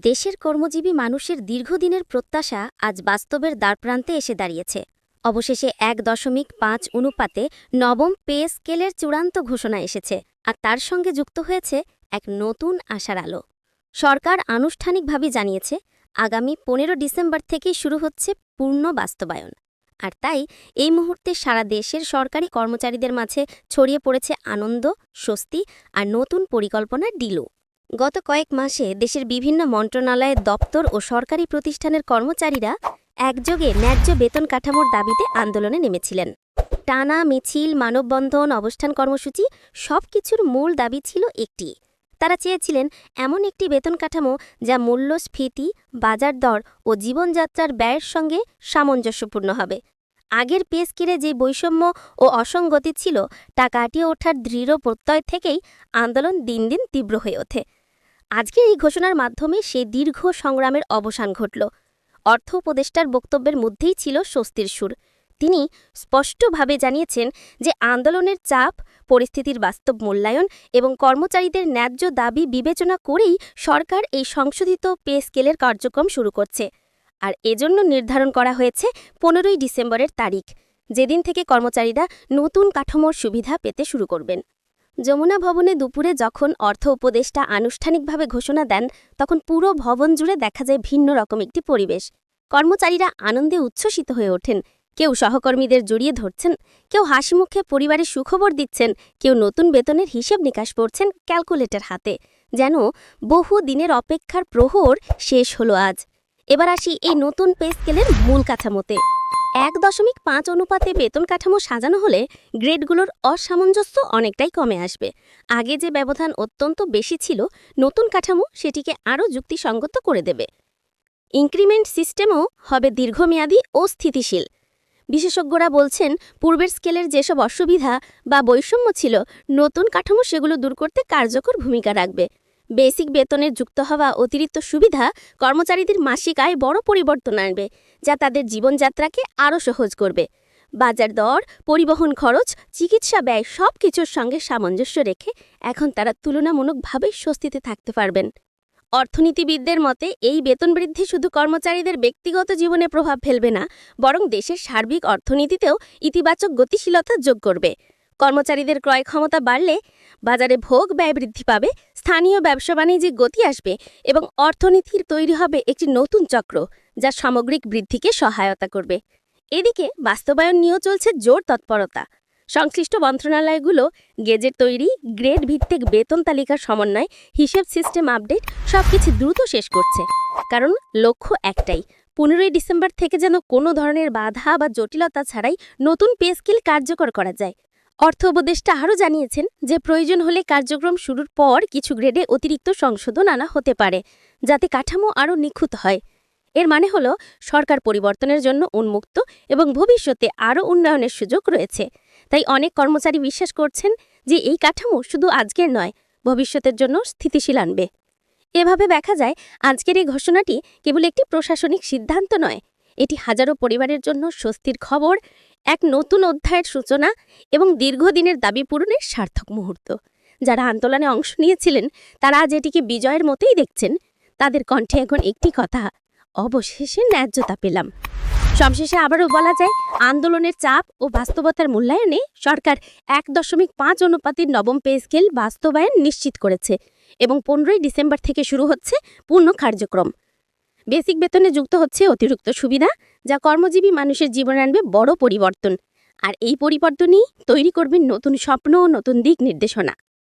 দেশের কর্মজীবী মানুষের দীর্ঘদিনের প্রত্যাশা আজ বাস্তবের দ্বারপ্রান্তে এসে দাঁড়িয়েছে। অবশেষে এক দশমিক পাঁচ অনুপাতে নবম পে স্কেলের চূড়ান্ত ঘোষণা এসেছে আর তার সঙ্গে যুক্ত হয়েছে এক নতুন আশার আলো। সরকার আনুষ্ঠানিকভাবে জানিয়েছে, আগামী পনেরো ডিসেম্বর থেকেই শুরু হচ্ছে পূর্ণ বাস্তবায়ন। আর তাই এই মুহূর্তে সারা দেশের সরকারি কর্মচারীদের মাঝে ছড়িয়ে পড়েছে আনন্দ, স্বস্তি আর নতুন পরিকল্পনার ডিলো গত কয়েক মাসে দেশের বিভিন্ন মন্ত্রণালয়ের দপ্তর ও সরকারি প্রতিষ্ঠানের কর্মচারীরা একযোগে ন্যায্য বেতন কাঠামোর দাবিতে আন্দোলনে নেমেছিলেন। টানা মিছিল, মানববন্ধন, অবস্থান কর্মসূচি সবকিছুর মূল দাবি ছিল একটি। তারা চেয়েছিলেন এমন একটি বেতন কাঠামো যা মূল্যস্ফীতি বাজার দর ও জীবনযাত্রার ব্যয়ের সঙ্গে সামঞ্জস্যপূর্ণ হবে। আগের পে স্কেলে যে বৈষম্য ও অসঙ্গতি ছিল, তা কাটিয়ে ওঠার দৃঢ় প্রত্যয় থেকেই আন্দোলন দিন দিন তীব্র হয়ে ওঠে। আজকের এই ঘোষণার মাধ্যমে সেই দীর্ঘ সংগ্রামের অবসান ঘটল। অর্থ উপদেষ্টার বক্তব্যের মধ্যেই ছিল স্বস্তির সুর। তিনি স্পষ্টভাবে জানিয়েছেন যে আন্দোলনের চাপ, পরিস্থিতির বাস্তব মূল্যায়ন এবং কর্মচারীদের ন্যায্য দাবি বিবেচনা করেই সরকার এই সংশোধিত পে স্কেলের কার্যক্রম শুরু করছে। আর এজন্য নির্ধারণ করা হয়েছে পনেরোই ডিসেম্বরের তারিখ, যেদিন থেকে কর্মচারীরা নতুন কাঠামোর সুবিধা পেতে শুরু করবেন। যমুনা ভবনে দুপুরে যখন অর্থ উপদেষ্টা আনুষ্ঠানিকভাবে ঘোষণা দেন, তখন পুরো ভবন জুড়ে দেখা যায় ভিন্ন রকম একটি পরিবেশ। কর্মচারীরা আনন্দে উচ্ছ্বসিত হয়ে ওঠেন। কেউ সহকর্মীদের জড়িয়ে ধরছেন, কেউ হাসিমুখে পরিবারের সুখবর দিচ্ছেন, কেউ নতুন বেতনের হিসেব নিকাশ পড়ছেন ক্যালকুলেটর হাতে। যেন বহু দিনের অপেক্ষার প্রহর শেষ হলো আজ। এবার আসি এই নতুন পে স্কেলের মূল কাঠামোতে। এক দশমিক পাঁচ অনুপাতে বেতন কাঠামো সাজানো হলে গ্রেডগুলোর অসামঞ্জস্য অনেকটাই কমে আসবে। আগে যে ব্যবধান অত্যন্ত বেশি ছিল, নতুন কাঠামো সেটিকে আরও যুক্তিসঙ্গত করে দেবে। ইনক্রিমেন্ট সিস্টেমও হবে দীর্ঘমেয়াদী ও স্থিতিশীল। বিশেষজ্ঞরা বলছেন, পূর্বের স্কেলের যেসব অসুবিধা বা বৈষম্য ছিল, নতুন কাঠামো সেগুলো দূর করতে কার্যকর ভূমিকা রাখবে। বেসিক বেতনের যুক্ত হওয়া অতিরিক্ত সুবিধা কর্মচারীদের মাসিক আয় বড় পরিবর্তন আনবে, যা তাদের জীবনযাত্রাকে আরও সহজ করবে। বাজার দর, পরিবহন খরচ, চিকিৎসা ব্যয় সব কিছুর সঙ্গে সামঞ্জস্য রেখে এখন তারা তুলনামূলকভাবে স্বস্তিতে থাকতে পারবেন। অর্থনীতিবিদদের মতে, এই বেতন বৃদ্ধি শুধু কর্মচারীদের ব্যক্তিগত জীবনে প্রভাব ফেলবে না, বরং দেশের সার্বিক অর্থনীতিতেও ইতিবাচক গতিশীলতা যোগ করবে। কর্মচারীদের ক্রয় ক্ষমতা বাড়লে বাজারে ভোগ ব্যয় বৃদ্ধি পাবে, স্থানীয় ব্যবসা বাণিজ্যে গতি আসবে এবং অর্থনীতির তৈরি হবে একটি নতুন চক্র যা সামগ্রিক বৃদ্ধিকে সহায়তা করবে। এদিকে বাস্তবায়ন নিয়েও চলছে জোর তৎপরতা। সংশ্লিষ্ট মন্ত্রণালয়গুলো গেজেট তৈরি, গ্রেড ভিত্তিক বেতন তালিকার সমন্বয়, হিসেব সিস্টেম আপডেট সবকিছু দ্রুত শেষ করছে। কারণ লক্ষ্য একটাই, পনেরোই ডিসেম্বর থেকে যেন কোনো ধরনের বাধা বা জটিলতা ছাড়াই নতুন পে স্কেল কার্যকর করা যায়। অর্থ উপদেষ্টা আরও জানিয়েছেন যে প্রয়োজন হলে কার্যক্রম শুরুর পর কিছু গ্রেডে অতিরিক্ত সংশোধন আনা হতে পারে, যাতে কাঠামো আরও নিখুঁত হয়। এর মানে হল, সরকার পরিবর্তনের জন্য উন্মুক্ত এবং ভবিষ্যতে আরও উন্নয়নের সুযোগ রয়েছে। তাই অনেক কর্মচারী বিশ্বাস করছেন যে এই কাঠামো শুধু আজকের নয়, ভবিষ্যতের জন্য স্থিতিশীল আনবে। এভাবে দেখা যায়, আজকের এই ঘোষণাটি কেবল একটি প্রশাসনিক সিদ্ধান্ত নয়, এটি হাজারো পরিবারের জন্য স্বস্তির খবর এক নতুন অধ্যায়ের সূচনা এবং দীর্ঘদিনের দাবি পূরণের সার্থক মুহূর্ত। যারা আন্দোলনে অংশ নিয়েছিলেন, তারা আজ এটিকে বিজয়ের মতোই দেখছেন। তাদের কণ্ঠে এখন একটি কথা, অবশেষে ন্যায্যতা পেলাম। সবশেষে আবারও বলা যায়, আন্দোলনের চাপ ও বাস্তবতার মূল্যায়নে সরকার এক দশমিক পাঁচ অনুপাতির নবম পে স্কেল বাস্তবায়ন নিশ্চিত করেছে এবং পনেরোই ডিসেম্বর থেকে শুরু হচ্ছে পূর্ণ কার্যক্রম। বেসিক বেতনে যুক্ত হচ্ছে অতিরিক্ত সুবিধা, যা কর্মজীবী মানুষের জীবনে আনবে বড় পরিবর্তন। আর এই পরিবর্তনই তৈরি করবে নতুন স্বপ্ন ও নতুন দিক নির্দেশনা।